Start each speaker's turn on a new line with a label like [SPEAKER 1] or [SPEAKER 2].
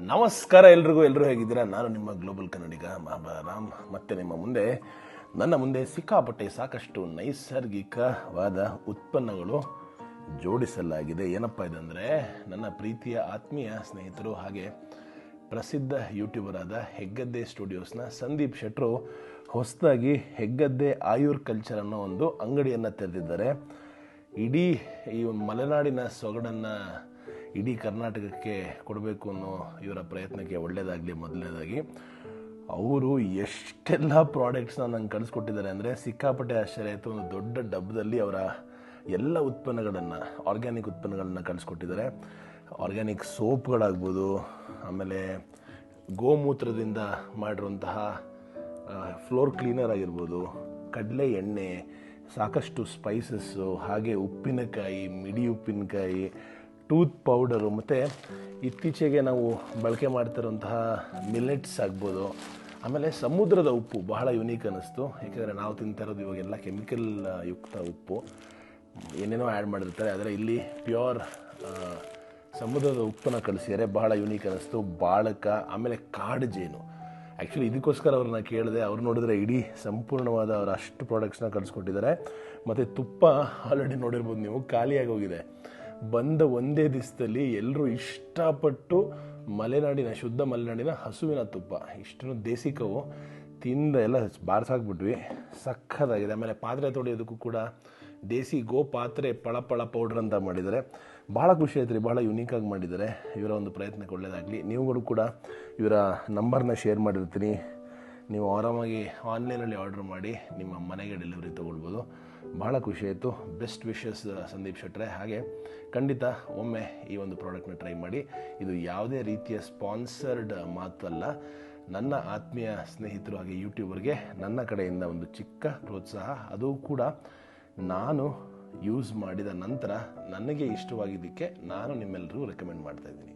[SPEAKER 1] ನಮಸ್ಕಾರ ಎಲ್ರಿಗೂ ಎಲ್ಲರೂ ಹೇಗಿದ್ದೀರಾ? ನಾನು ನಿಮ್ಮ ಗ್ಲೋಬಲ್ ಕನ್ನಡಿಗ ರಾಮ್ ಮತ್ತೆ ನಿಮ್ಮ ಮುಂದೆ, ನನ್ನ ಮುಂದೆ ಸಿಕ್ಕಾಪಟ್ಟೆ ಸಾಕಷ್ಟು ನೈಸರ್ಗಿಕವಾದ ಉತ್ಪನ್ನಗಳು ಜೋಡಿಸಲಾಗಿದೆ. ಏನಪ್ಪ ಇದಂದರೆ, ನನ್ನ ಪ್ರೀತಿಯ ಆತ್ಮೀಯ ಸ್ನೇಹಿತರು ಹಾಗೆ ಪ್ರಸಿದ್ಧ ಯೂಟ್ಯೂಬರ್ ಆದ ಹೆಗ್ಗದ್ದೆ ಸ್ಟುಡಿಯೋಸ್ನ ಸಂದೀಪ್ ಶೆಟ್ರು ಹೊಸದಾಗಿ ಹೆಗ್ಗದ್ದೆ ಆಯುರ್ ಕಲ್ಚರ್ ಅನ್ನೋ ಒಂದು ಅಂಗಡಿಯನ್ನು ತೆರೆದಿದ್ದಾರೆ. ಇಡೀ ಈ ಮಲೆನಾಡಿನ ಸೊಗಡನ್ನು ಇಡೀ ಕರ್ನಾಟಕಕ್ಕೆ ಕೊಡಬೇಕು ಅನ್ನೋ ಇವರ ಪ್ರಯತ್ನಕ್ಕೆ ಒಳ್ಳೆಯದಾಗಲಿ ಮೊದಲನೇದಾಗಿ. ಅವರು ಎಷ್ಟೆಲ್ಲ ಪ್ರಾಡಕ್ಟ್ಸ್ನ ನಂಗೆ ಕಳಿಸ್ಕೊಟ್ಟಿದ್ದಾರೆ ಅಂದರೆ ಸಿಕ್ಕಾಪಟ್ಟೆ ಆಶ್ಚರ್ಯ ಆಯಿತು. ಒಂದು ದೊಡ್ಡ ಡಬ್ಬದಲ್ಲಿ ಅವರ ಎಲ್ಲ ಉತ್ಪನ್ನಗಳನ್ನು ಆರ್ಗ್ಯಾನಿಕ್ ಉತ್ಪನ್ನಗಳನ್ನು ಕಳಿಸ್ಕೊಟ್ಟಿದ್ದಾರೆ. ಆರ್ಗ್ಯಾನಿಕ್ ಸೋಪ್ಗಳಾಗ್ಬೋದು, ಆಮೇಲೆ ಗೋಮೂತ್ರದಿಂದ ಮಾಡಿರುವಂತಹ ಫ್ಲೋರ್ ಕ್ಲೀನರ್ ಆಗಿರ್ಬೋದು, ಕಡಲೆ ಎಣ್ಣೆ, ಸಾಕಷ್ಟು ಸ್ಪೈಸಸ್ಸು ಹಾಗೆ ಉಪ್ಪಿನಕಾಯಿ, ಮಿಡಿ ಉಪ್ಪಿನಕಾಯಿ ಟೂತ್ ಪೌಡರು ಮತ್ತು ಇತ್ತೀಚೆಗೆ ನಾವು ಬಳಕೆ ಮಾಡ್ತಿರುವಂತಹ ಮಿಲೆಟ್ಸ್ ಆಗ್ಬೋದು. ಆಮೇಲೆ ಸಮುದ್ರದ ಉಪ್ಪು ಬಹಳ ಯುನೀಕ್ ಅನ್ನಿಸ್ತು. ಯಾಕೆಂದರೆ ನಾವು ತಿಂತಾ ಇರೋದು ಇವಾಗೆಲ್ಲ ಕೆಮಿಕಲ್ ಯುಕ್ತ ಉಪ್ಪು. ಏನೇನೋ ಆ್ಯಡ್ ಮಾಡಿರ್ತಾರೆ. ಆದರೆ ಇಲ್ಲಿ ಪ್ಯೂರ್ ಸಮುದ್ರದ ಉಪ್ಪನ್ನು ಕಳಿಸಿದರೆ ಬಹಳ ಯುನೀಕ್ ಅನ್ನಿಸ್ತು. ಬಾಳಕ, ಆಮೇಲೆ ಕಾಡು ಜೇನು. ಆ್ಯಕ್ಚುಲಿ ಇದಕ್ಕೋಸ್ಕರ ಅವ್ರನ್ನ ಕೇಳಿದೆ, ಅವ್ರು ನೋಡಿದ್ರೆ ಇಡೀ ಸಂಪೂರ್ಣವಾದ ಅವರ ಅಷ್ಟು ಪ್ರಾಡಕ್ಟ್ಸ್ನ ಕಳಿಸ್ಕೊಟ್ಟಿದ್ದಾರೆ. ಮತ್ತು ತುಪ್ಪ ಆಲ್ರೆಡಿ ನೋಡಿರ್ಬೋದು ನೀವು, ಖಾಲಿಯಾಗಿ ಹೋಗಿದೆ. ಬಂದ ಒಂದೇ ದಿವಸದಲ್ಲಿ ಎಲ್ಲರೂ ಇಷ್ಟಪಟ್ಟು ಮಲೆನಾಡಿನ, ಶುದ್ಧ ಮಲೆನಾಡಿನ ಹಸುವಿನ ತುಪ್ಪ. ಇಷ್ಟನ್ನು ದೇಸಿ ಕವು ತಿಂದ ಎಲ್ಲ ಬಾರ್ಸಾಕ್ಬಿಟ್ವಿ. ಸಖತ್ತಾಗಿದೆ ಆಮೇಲೆ ಪಾತ್ರೆ ತೊಡೆಯೋದಕ್ಕೂ ಕೂಡ ದೇಸಿ ಗೋ ಪಾತ್ರೆ ಪಳ ಪಳ ಪೌಡ್ರ್ ಅಂತ ಮಾಡಿದ್ದಾರೆ. ಭಾಳ ಖುಷಿ ಆಯ್ತು ರೀ. ಭಾಳ ಯುನೀಕಾಗಿ ಮಾಡಿದ್ದಾರೆ. ಇವರ ಒಂದು ಪ್ರಯತ್ನಕ್ಕೆ ಒಳ್ಳೆಯದಾಗಲಿ ನೀವುಗಳು ಕೂಡ ಇವರ ನಂಬರ್ನ ಶೇರ್ ಮಾಡಿರ್ತೀನಿ. ನೀವು ಆರಾಮಾಗಿ ಆನ್ಲೈನಲ್ಲಿ ಆರ್ಡ್ರ್ ಮಾಡಿ ನಿಮ್ಮ ಮನೆಗೆ ಡೆಲಿವರಿ ತೊಗೊಳ್ಬೋದು. ಭಾಳ ಖುಷಿ ಆಯಿತು. ಬೆಸ್ಟ್ ವಿಶಸ್ ಸಂದೀಪ್ ಶೆಟ್ರೆ. ಹಾಗೆ ಖಂಡಿತ ಒಮ್ಮೆ ಈ ಒಂದು ಪ್ರಾಡಕ್ಟ್ನ ಟ್ರೈ ಮಾಡಿ. ಇದು ಯಾವುದೇ ರೀತಿಯ ಸ್ಪಾನ್ಸರ್ಡ್ ಮಾತಲ್ಲ. ನನ್ನ ಆತ್ಮೀಯ ಸ್ನೇಹಿತರು ಹಾಗೆ ಯೂಟ್ಯೂಬರ್ಗೆ ನನ್ನ ಕಡೆಯಿಂದ ಒಂದು ಚಿಕ್ಕ ಪ್ರೋತ್ಸಾಹ. ಅದು ಕೂಡ ನಾನು ಯೂಸ್ ಮಾಡಿದ ನಂತರ ನನಗೆ ಇಷ್ಟವಾಗಿದ್ದಕ್ಕೆ ನಾನು ನಿಮ್ಮೆಲ್ಲರಿಗೂ ರೆಕಮೆಂಡ್ ಮಾಡ್ತಾ ಇದ್ದೀನಿ.